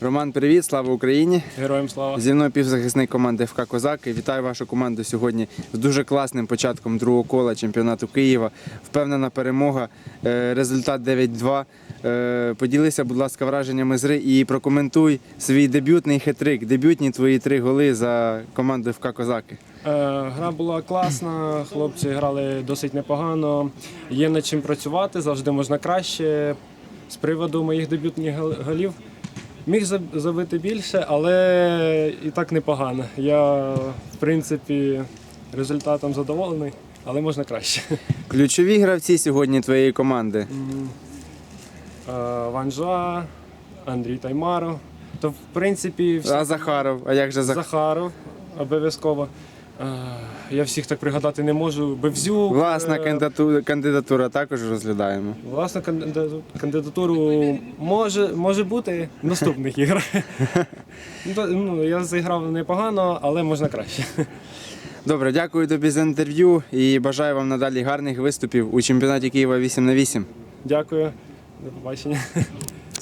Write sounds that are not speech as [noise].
Роман, привіт, слава Україні! Героям слава. Зі мною півзахисник команди ФК Козаки. Вітаю вашу команду сьогодні з дуже класним початком другого кола чемпіонату Києва. Впевнена перемога. Е, Результат 9-2. Е, Поділися, будь ласка, враженнями з гри і прокоментуй свій дебютний хитрик, дебютні твої три голи за командою ФК Козаки. Е, гра була класна, хлопці грали досить непогано. Є над чим працювати, завжди можна краще. З приводу моїх дебютних голів міг забити більше, але і так непогано. Я, в принципі, результатом задоволений, але можна краще. Ключові гравці сьогодні твоєї команди. Е, Ванжа, Андрій Таймаров. То, в принципі, всі... А Захаров, а як же Захаров? Захаров обов'язково. Я всіх так пригадати не можу. Бевзюк. Власна е, кандидатура, кандидатура також розглядаємо. Власна кандидату- кандидатуру може, може бути в наступних [laughs] іграх. Ну, то, ну, я зіграв непогано, але можна краще. Добре, дякую тобі за інтерв'ю і бажаю вам надалі гарних виступів у чемпіонаті Києва 8 на 8. Дякую. До побачення.